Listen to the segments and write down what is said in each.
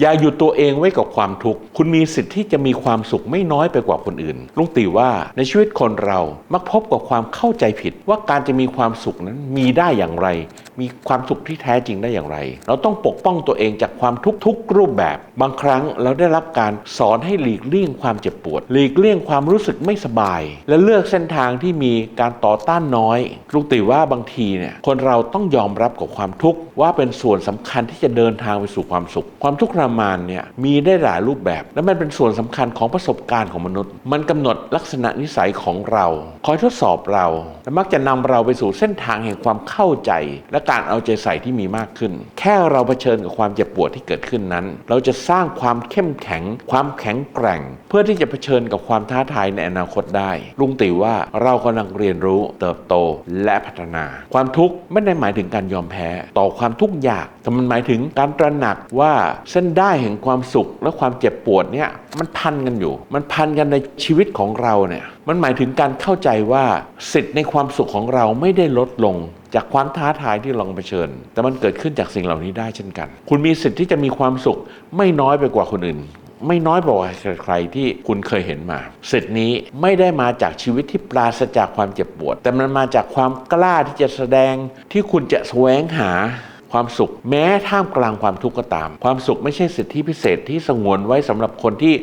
อย่าหยุดตัวเองไว้กับความทุกข์ คุณมีสิทธิ์ที่จะมีความสุขไม่น้อยไปกว่าคนอื่น ลุงตีว่าในชีวิตคนเรามักพบกับความเข้าใจผิด ว่าการจะมีความสุขนั้นมีได้อย่างไร มีความสุขที่แท้จริงได้อย่างไร เราต้องปกป้องตัวเองจากความทุกข์ทุกรูปแบบ บางครั้งเราได้รับการสอนให้หลีกเลี่ยงความเจ็บปวด หลีกเลี่ยงความรู้สึกไม่สบาย และเลือกเส้นทางที่มีการต่อต้านน้อย ลุงตีว่าบางทีเนี่ยคนเราต้องยอมรับกับความทุกข์ว่าเป็นส่วนสำคัญที่จะเดินทางไปสู่ความสุข ความทุกข์ทรมานเนี่ยมีได้หลายรูปแบบ และมันเป็นส่วนสำคัญของประสบการณ์ของมนุษย์ มันกำหนดลักษณะนิสัยของเรา คอยทดสอบเรา และมักจะนำเราไปสู่เส้นทางแห่งความเข้าใจ และการเอาใจใส่ที่มีมากขึ้น แค่เราเผชิญกับความเจ็บปวดที่เกิดขึ้นนั้น เราจะสร้างความเข้มแข็ง ความแข็งแกร่ง เพื่อที่จะเผชิญกับความท้าทายในอนาคตได้ ลุงติว่าเรากำลังเรียนรู้เติบโตและพัฒนา ความทุกข์ไม่ได้หมายถึงการยอมแพ้ ต่อความทุกข์ยากแต่มันหมายถึงการตระหนักว่าเส้นได้แห่งความสุขและความเจ็บปวดเนี่ยมันพันกันอยู่ มันพันกันในชีวิตของเราเนี่ยมันหมายถึงการเข้าใจว่าสิทธิ์ในความสุขของเราไม่ได้ลดลงจากความท้าทายที่เราเผชิญ แต่มันเกิดขึ้นจากสิ่งเหล่านี้ได้เช่นกัน คุณมีสิทธิ์ที่จะมีความสุขไม่น้อยไปกว่าคนอื่น ไม่น้อยกว่าใครที่คุณเคยเห็นมา สิทธิ์นี้ไม่ได้มาจากชีวิตที่ปราศจากความเจ็บปวด แต่มันมาจากความกล้าที่จะแสดงที่คุณจะแสวงหา ความสุข แม้ท่ามกลางความทุกข์ก็ตาม ความสุขไม่ใช่สิทธิพิเศษที่สงวนไว้สำหรับคนที่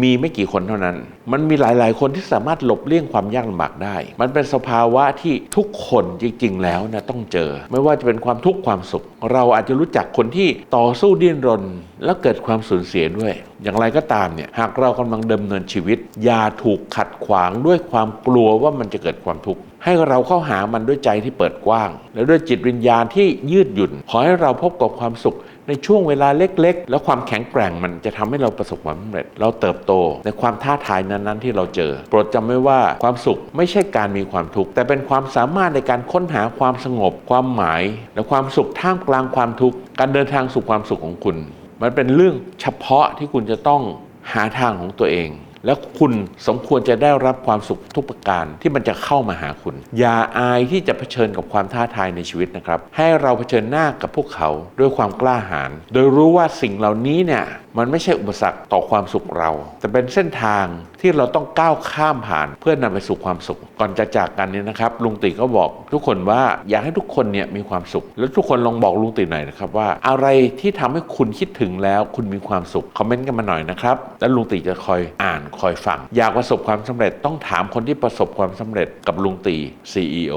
มีไม่กี่คนเท่านั้น มันมีหลาย ๆ คนที่สามารถหลบเลี่ยงความยากลำบากได้ มันเป็นสภาวะที่ทุกคนจริง ๆ แล้วนะต้องเจอ ไม่ว่าจะเป็นความทุกข์ความสุข เราอาจจะรู้จักคนที่ต่อสู้ดิ้นรน แล้วเกิดความสูญเสียด้วย อย่างไรก็ตามเนี่ย หากเรากำลังดำเนินชีวิต อย่าถูกขัดขวางด้วยความกลัวว่ามันจะเกิดความทุกข์ ให้เราเข้าหามันด้วยใจที่เปิดกว้าง และด้วยจิตวิญญาณที่ยืดหยุ่น ขอให้เราพบกับความสุข ในช่วงเวลาเล็กๆ แล้วความแข็งแกร่งมันจะทำให้เราประสบความสำเร็จ เราเติบโตในความท้าทายนั้นๆ ที่เราเจอ โปรดจำไว้ว่าความสุขไม่ใช่การมีความทุกข์แต่เป็นความสามารถในการค้นหาความสงบ ความหมาย และความสุขท่ามกลางความทุกข์การเดินทางสู่ความสุขของคุณ มันเป็นเรื่องเฉพาะที่คุณจะต้องหาทางของตัวเอง และคุณสมควรจะได้รับความสุขทุกประการที่มันจะเข้ามาหาคุณ อย่าอายที่จะเผชิญกับความท้าทายในชีวิตนะครับ ให้เราเผชิญหน้ากับพวกเขาด้วยความกล้าหาญโดยรู้ว่าสิ่งเหล่านี้เนี่ย มันไม่ใช่อุปสรรคต่อความสุขเรา แต่เป็นเส้นทางที่เราต้องก้าวข้ามผ่านเพื่อนำไปสู่ความสุข ก่อนจะจากกันเนี่ยนะครับลุงติก็บอกทุกคนว่าอยากให้ทุกคนเนี่ยมีความสุข แล้วทุกคนลองบอกลุงติหน่อยนะครับว่า อะไรที่ทำให้คุณคิดถึงแล้วคุณมีความสุขคอมเมนต์กันมาหน่อยนะครับแล้วลุงติจะคอยอ่านคอยฟัง อยากประสบความสำเร็จต้องถามคนที่ประสบความสำเร็จกับลุงตี CEO